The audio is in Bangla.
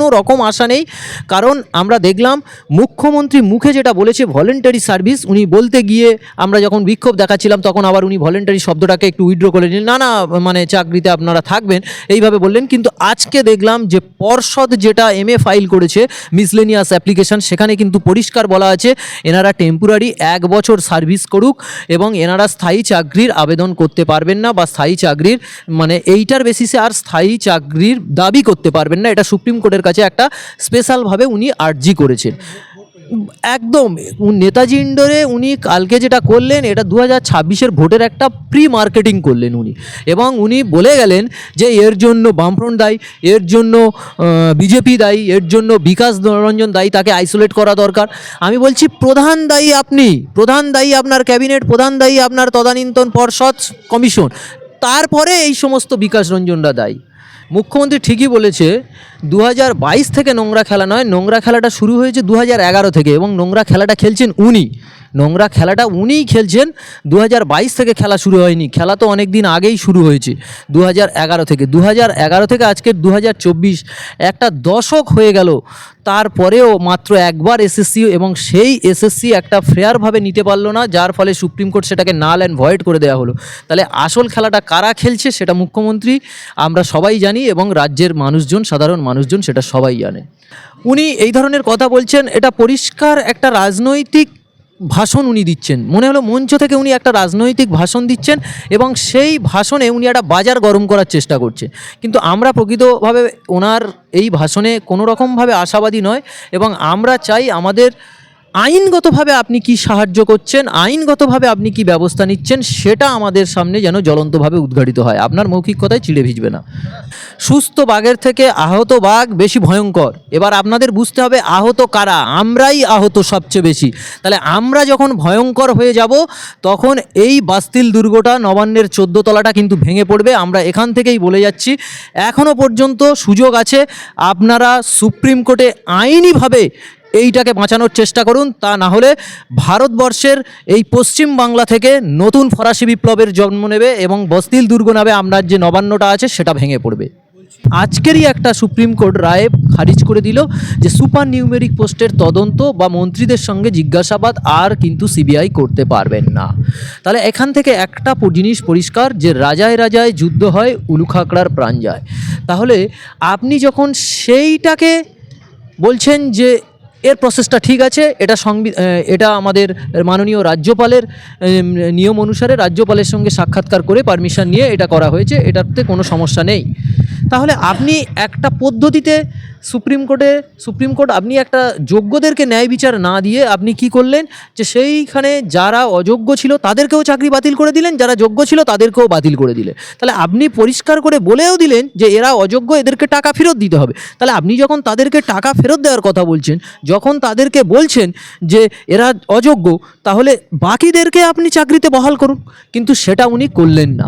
কোনো রকম আশা নেই। কারণ আমরা দেখলাম মুখ্যমন্ত্রী মুখে যেটা বলেছে ভলেন্টারি সার্ভিস উনি বলতে গিয়ে আমরা যখন বিক্ষোভ দেখাচ্ছিলাম, তখন আবার উনি ভলেন্টারি শব্দটাকে একটু উইথড্র করে নিলেন। না না মানে চাকরিতে আপনারা থাকবেন, এইভাবে বললেন। কিন্তু আজকে দেখলাম যে পর্ষদ যেটা এম এ ফাইল করেছে মিসলেনিয়াস অ্যাপ্লিকেশন সেখানে কিন্তু পরিষ্কার বলা আছে, এনারা টেম্পোরারি এক বছর সার্ভিস করুক এবং এনারা স্থায়ী চাকরির আবেদন করতে পারবেন না বা স্থায়ী চাকরির মানে এইটার বেসিসে আর স্থায়ী চাকরির দাবি করতে পারবেন না। এটা সুপ্রিম কোর্টের কাছে একটা স্পেশালভাবে উনি আর্জি করেছেন। একদম নেতাজি ইন্ডোরে উনি কালকে যেটা করলেন, এটা দু হাজার ছাব্বিশের ভোটের একটা প্রি মার্কেটিং করলেন উনি। এবং উনি বলে গেলেন যে, এর জন্য বামফ্রন্ট দায়ী, এর জন্য বিজেপি দায়ী, এর জন্য বিকাশ রঞ্জন দায়ী, তাকে আইসোলেট করা দরকার। আমি বলছি, প্রধান দায়ী আপনি, প্রধান দায়ী আপনার ক্যাবিনেট প্রধান দায়ী আপনার তদানীন্তন পর্ষদ কমিশন তারপরে এই সমস্ত বিকাশ রঞ্জনরা দায়ী। মুখ্যমন্ত্রী ঠিকই বলেছে দু হাজার বাইশ থেকে নোংরা খেলা নয়, নোংরা খেলাটা শুরু হয়েছে দু হাজার এগারো থেকে এবং নোংরা খেলাটা খেলছেন উনি। নোংরা খেলাটা উনিই খেলছেন দু হাজার বাইশ থেকে খেলা শুরু হয়নি, খেলা তো অনেক দিন আগেই শুরু হয়েছে দু হাজার এগারো থেকে। দু হাজার এগারো থেকে আজকের দু হাজার চব্বিশ, একটা দশক হয়ে গেল, তারপরেও মাত্র একবার এসএসসি এবং সেই এসএসসি একটা ফেয়ারভাবে নিতে পারল না, যার ফলে সুপ্রিম কোর্ট সেটাকে নাল অ্যান্ড ভয়েড করে দেওয়া হলো। তাহলে আসল খেলাটা কারা খেলছে সেটা মুখ্যমন্ত্রী, আমরা সবাই জানি এবং রাজ্যের মানুষজন, সাধারণ মানুষজন, সেটা সবাই জানে। উনি এই ধরনের কথা বলছেন, এটা পরিষ্কার একটা রাজনৈতিক ভাষণ উনি দিচ্ছেন। মনে হলো মঞ্চ থেকে উনি একটা রাজনৈতিক ভাষণ দিচ্ছেন এবং সেই ভাষণে উনি একটা বাজার গরম করার চেষ্টা করছে কিন্তু আমরা প্রকৃতভাবে ওনার এই ভাষণে কোনো রকমভাবে আশাবাদী নয় এবং আমরা চাই আমাদের আইনগতভাবে আপনি কি সাহায্য করছেন? আইনগতভাবে আপনি কি ব্যবস্থা নিচ্ছেন? সেটা আমাদের সামনে যেন জ্বলন্তভাবে উদ্ঘাটিত হয়। আপনার মৌখিক কথায় চিড়ে ভিজবে না। সুস্থ বাঘের থেকে আহত বাঘ বেশি ভয়ঙ্কর। এবার আপনাদের বুঝতে হবে, আহত কারা? আমরাই আহত সবচেয়ে বেশি। তাহলে আমরা যখন ভয়ঙ্কর হয়ে যাব, তখন এই বাস্তিল দুর্গটা নবান্নের চোদ্দ তলাটা কিন্তু ভেঙে পড়বে। আমরা এখান থেকেই বলে যাচ্ছি এখনও পর্যন্ত সুযোগ আছে। আপনারা সুপ্রিম কোর্টে আইনিভাবে এইটাকে বাঁচানোর চেষ্টা করুন, তা না হলে ভারতবর্ষের এই পশ্চিম বাংলা থেকে নতুন ফরাসি বিপ্লবের জন্ম নেবে এবং বস্তিল দুর্গ নামে আপনার যে নবান্নটা আছে সেটা ভেঙে পড়বে। আজকেরই একটা সুপ্রিম কোর্ট রায় খারিজ করে দিল যে সুপার নিউমেরিক পোস্টের তদন্ত বা মন্ত্রীদের সঙ্গে জিজ্ঞাসাবাদ আর কিন্তু সিবিআই করতে পারবেন না। তাহলে এখান থেকে একটা জিনিস পরিষ্কার যে রাজায় রাজায় যুদ্ধ হয়, উলুখাকড়ার প্রাণ যায়। তাহলে আপনি যখন সেইটাকে বলছেন যে এর প্রসেসটা ঠিক আছে, এটা সংবি এটা আমাদের মাননীয় রাজ্যপালের নিয়ম অনুসারে রাজ্যপালের সঙ্গে সাক্ষাৎকার করে পারমিশন নিয়ে এটা করা হয়েছে, এটাতে কোনো সমস্যা নেই। তাহলে আপনি একটা পদ্ধতিতে সুপ্রিম কোর্টে, সুপ্রিম কোর্ট আপনি একটা যোগ্যদেরকে ন্যায় বিচার না দিয়ে আপনি কি করলেন? যে সেইখানে যারা অযোগ্য ছিল তাদেরকেও চাকরি বাতিল করে দিলেন, যারা যোগ্য ছিল তাদেরকেও বাতিল করে দিলেন। তাহলে আপনি পরিষ্কার করে বলেও দিলেন যে এরা অযোগ্য, এদেরকে টাকা ফেরত দিতে হবে। তাহলে আপনি যখন তাদেরকে টাকা ফেরত দেওয়ার কথা বলছেন, যখন তাদেরকে বলছেন যে এরা অযোগ্য, তাহলে বাকিদেরকে আপনি চাকরিতে বহাল করুন। কিন্তু সেটা উনি করলেন না।